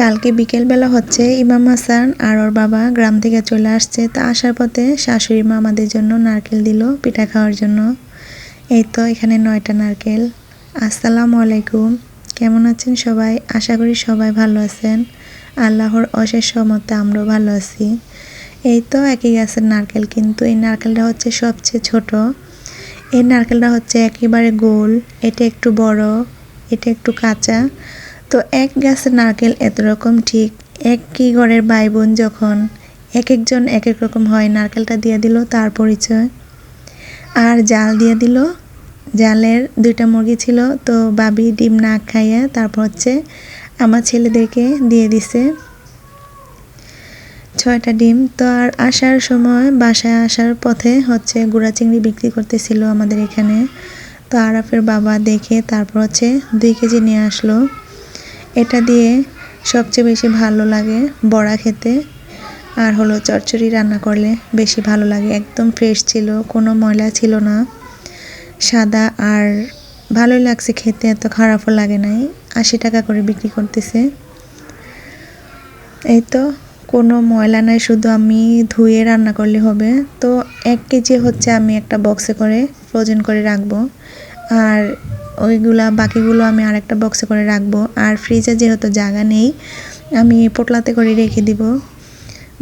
কালকে বিকেলবেলা হচ্ছে ইমাম হাসান আর ওর বাবা গ্রাম থেকে চলে আসছে। তা আসার পথে শাশুড়ি মা আমাদের জন্য নারকেল দিল পিঠা খাওয়ার জন্য। এই তো এখানে নয়টা নারকেল। আসসালামু আলাইকুম। কেমন আছেন সবাই? আশা করি সবাই ভালো আছেন। আল্লাহর অশেষ মতে আমরাও ভালো আছি। এই তো একই গাছের নারকেল, কিন্তু এই নারকেলটা হচ্ছে সবচেয়ে ছোট। এই নারকেলটা হচ্ছে একেবারে গোল, এটা একটু বড়, এটা একটু কাঁচা। তো এক গাছের নারকেল এত রকম, ঠিক একই ঘরের ভাই বোন যখন এক একজন এক এক রকম হয়, নারকেলটা দিয়ে দিল তার পরিচয়। আর জাল দিয়ে দিল। জালের দুইটা মুরগি ছিল, তো বাবি ডিম না খাইয়া তারপর হচ্ছে আমার ছেলেদেরকে দিয়ে দিছে ছয়টা ডিম। তো আর আসার সময় বাসায় আসার পথে হচ্ছে গুড়া চিংড়ি বিক্রি করতেছিল আমাদের এখানে। তো আরাফের বাবা দেখে তারপর হচ্ছে দুই কেজি নিয়ে আসলো। এটা দিয়ে সবচেয়ে বেশি ভালো লাগে বড়া খেতে। আর হলো চচ্চড়ি রান্না করলে বেশি ভালো লাগে। একদম ফ্রেশ ছিল, কোনো ময়লা ছিল না। সাদা আর ভালোই লাগছে খেতে, এত খারাপও লাগে নাই। আশি টাকা করে বিক্রি করতেছে। এই তো, কোনো ময়লা নাই, শুধু আমি ধুয়ে রান্না করলে হবে। তো এক কেজি হচ্ছে আমি একটা বক্সে করে ফ্রোজেন করে রাখব। আর ওইগুলা বাকিগুলো আমি আরেকটা বক্সে করে রাখব। আর ফ্রিজে যেহেতু জায়গা নেই, আমি পোটলাতে করে রেখে দিব।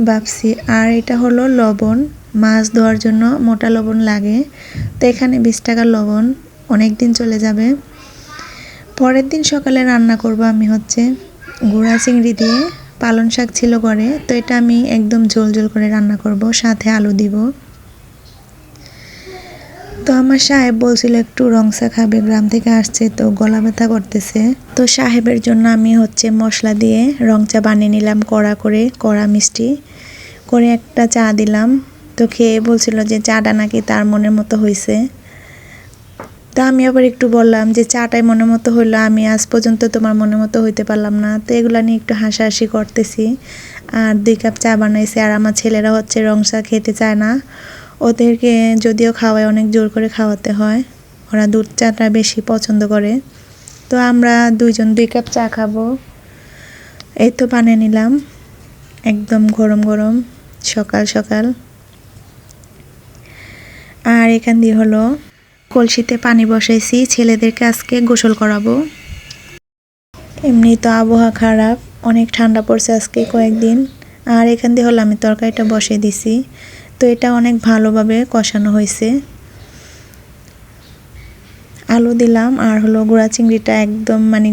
ভাবছি, আর এটা হলো লবণ। মাছ ধোয়ার জন্য মোটা লবণ লাগে। তো এখানে বিশ টাকার লবণ। অনেক দিন চলে যাবে। পরের দিন সকালে রান্না করব আমি হচ্ছে গুঁড়া চিংড়ি দিয়ে। পালন শাক ছিল ঘরে। তো এটা আমি একদম ঝোল ঝোল করে রান্না করব। সাথে আলু দিব। তো আমার সাহেব বলছিল, একটু রংসা খাবে, গ্রাম থেকে আসছে, তো গলা ব্যথা করতেছে। তো সাহেবের জন্য আমি হচ্ছে মশলা দিয়ে রং চা বানিয়ে নিলাম, কড়া করে, কড়া মিষ্টি করে একটা চা দিলাম। তো খেয়ে বলছিল যে চাটা নাকি তার মনের মতো হয়েছে তা আমি আবার একটু বললাম যে, চাটাই মনের মতো হইল, আমি আজ পর্যন্ত তোমার মনের মতো হইতে পারলাম না। তো এগুলো নিয়ে একটু হাসাহাসি করতেছি। আর দুই কাপ চা বানাইছে, আর আমার ছেলেরা হচ্ছে রং চা খেতে চায় না। ওদেরকে যদিও খাওয়ায়, অনেক জোর করে খাওয়াতে হয়। ওরা দুধ চাটা বেশি পছন্দ করে। তো আমরা দুইজন দুই কাপ চা খাব। এই তো বানিয়ে নিলাম। একদম গরম গরম, সকাল সকাল। আর এখান দিয়ে হলো কলসিতে পানি বসাইছি। ছেলেদেরকে আজকে গোসল করাবো। এমনি তো আবহাওয়া খারাপ, অনেক ঠান্ডা পড়ছে আজকে কয়েকদিন। আর এখান দিয়ে হলো আমি তরকারিটা বসিয়ে দিছি। তো এটা অনেক ভালোভাবে কষানো হয়েছে। আলু দিলাম আর হলো গুঁড়া চিংড়িটা একদম মানে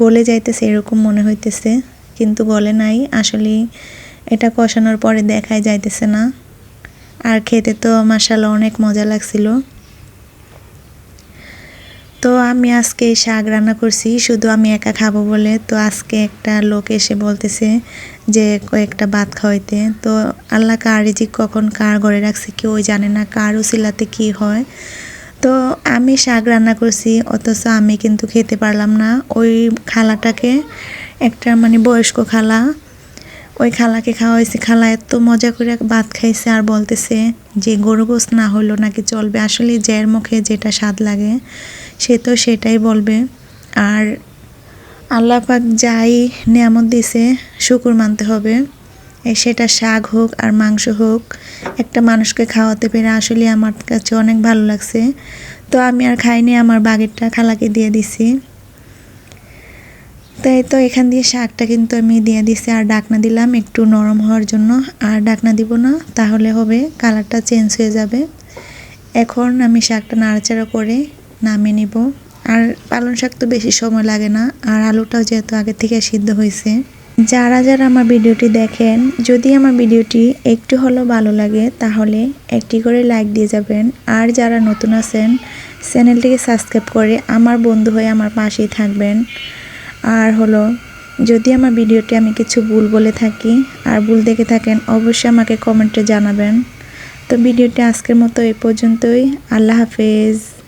গলে যাইতেছে এরকম মনে হইতেছে, কিন্তু গলে নাই। আসলে এটা কষানোর পরে দেখাই যাইতেছে না। আর খেতে তো মাসালা অনেক মজা লাগছিল। তো আমি আজকে শাক রান্না করছি, শুধু আমি একা খাব বলে। তো আজকে একটা লোক এসে বলতেছে যে কয়েকটা ভাত খাওয়াইতে, তো আল্লাহ কার রিজিক কখন কার ঘরে রাখছে কেউ জানে না, কার উসিলাতে কি হয়। তো আমি শাক রান্না করছি, অথচ আমি কিন্তু খেতে পারলাম না। ওই খালাটাকে একটা মানে বয়স্ক খালা, ওই খালাকে খাওয়াইছে। খালা এত মজা করে ভাত খাইছে আর বলতেছে যে গরু গোস না হইল নাকি চলবে। আসলে জের মুখে যেটা স্বাদ লাগে, সে তো সেটাই বলবে। আর আল্লাহ পাক যাই নিয়ামত দিছে, শুকুর মানতে হবে। সেটা শাক হোক আর মাংস হোক, একটা মানুষকে খাওয়াতে পেরে আসলে আমার কাছে অনেক ভালো লাগছে। তো আমি আর খাইনি, আমার বাগেরটা খালাকে দিয়ে দিছি। তাই তো এখান দিয়ে শাকটা কিন্তু আমি দিয়ে দিছি আর ডাকনা দিলাম একটু নরম হওয়ার জন্য। আর ডাকনা দিব না, তাহলে হবে কালারটা চেঞ্জ হয়ে যাবে। এখন আমি শাকটা নাড়াচাড়া করে নামিয়ে নিব। আর পালং শাক তো বেশি সময় লাগে না, আর আলুটাও যেহেতু আগে থেকে সিদ্ধ হয়েছে। যারা যারা আমার ভিডিওটি দেখেন, যদি আমার ভিডিওটি একটু হলেও ভালো লাগে, তাহলে একটি করে লাইক দিয়ে যাবেন। আর যারা নতুন আছেন, চ্যানেলটিকে সাবস্ক্রাইব করে আমার বন্ধু হয়ে আমার পাশেই থাকবেন। আর হলো, যদি আমার ভিডিওটি আমি কিছু ভুল বলে থাকি, আর ভুল দেখে থাকেন, অবশ্যই আমাকে কমেন্টে জানাবেন। তো ভিডিওটি আজকের মতো এই পর্যন্তই। আল্লাহ হাফেজ।